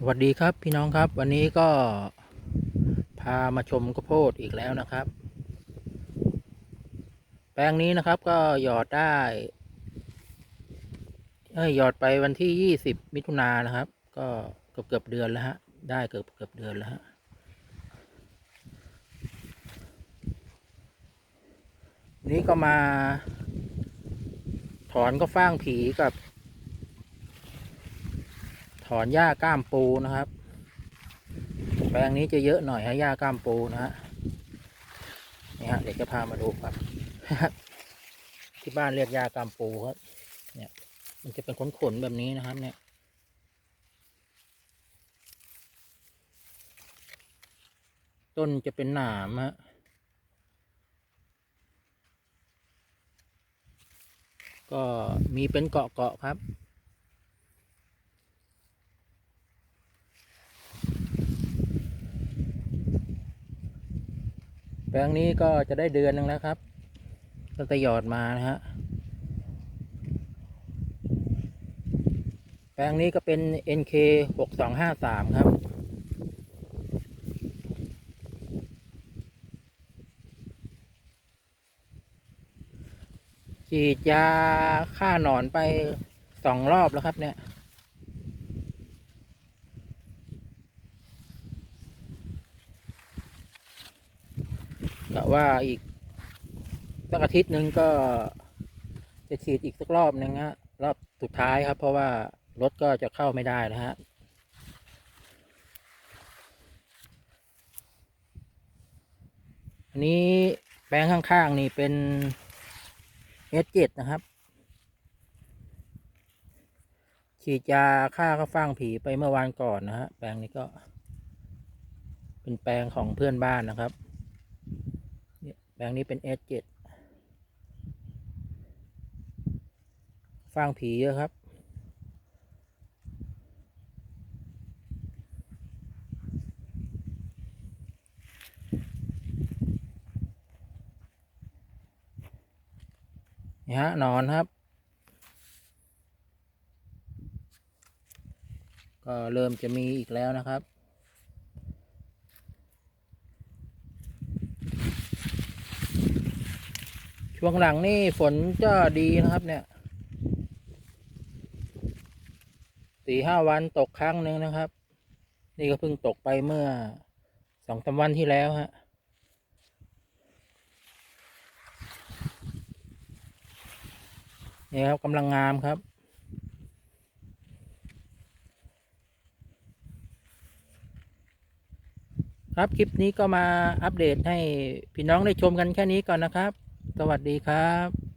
สวัสดีครับพี่น้องครับ วันนี้ก็พามาชมข้าวโพดอีกแล้วนะครับ แปลงนี้นะครับก็หยอดได้เอ้ยหยอดไปวันที่ยี่สิบมิถุนายนนะครับ ก็เกือบเกือบเดือนแล้วฮะได้เกือบเกือบเดือนแล้วฮะนนี้ก็มา ถอนก็ฟ้างผีกับ ถอนหญ้าก้ามปูนะครับ แปลงนี้จะเยอะหน่อยฮะหญ้าก้ามปูนะฮะนี่ฮะเดี๋ยวจะพามาดูครับ ที่บ้านเรียกหญ้าก้ามปูครับเนี่ยมันจะเป็นขนๆแบบนี้นะครับ เนี่ยต้นจะเป็นหนามฮะก็มีเป็นเกาะๆครับ แปลงนี้ก็จะได้เดือนหนึ่งแล้วครับตั้งแต่หยอดมานะฮะแปลงนี้ก็เป็น NK หกสองห้าสามครับ ฉีดยาฆ่าหนอนไปสองรอบแล้วครับเนี่ย กะว่าอีกสักอาทิตย์หนึ่งก็จะฉีดอีกสักรอบหนึ่งฮะรอบสุดท้ายครับ เพราะว่ารถก็จะเข้าไม่ได้นะฮะอันนี้แปลงข้างๆนี่เป็นเอสเจ็ดนะครับ ฉีดยาฆ่าข้าฟางผีไปเมื่อวานก่อนนะฮะแปลงนี้ก็ เป็นแปลงของเพื่อนบ้านนะครับ แปลงนี้เป็น S7 ฟางผีเยอะครับ นี่ฮะนอนครับ ก็เริ่มจะมีอีกแล้วนะครับ ช่วงหลังนี่ฝนก็ดีนะครับเนี่ยสี่ห้าวันตกครั้งหนึ่งนะครับ นี่ก็เพิ่งตกไปเมื่อสองสามวันที่แล้วฮะนี่ครับกำลังงามครับ ครับคลิปนี้ก็มาอัปเดตให้พี่น้องได้ชมกันแค่นี้ก่อนนะครับ สวัสดีครับ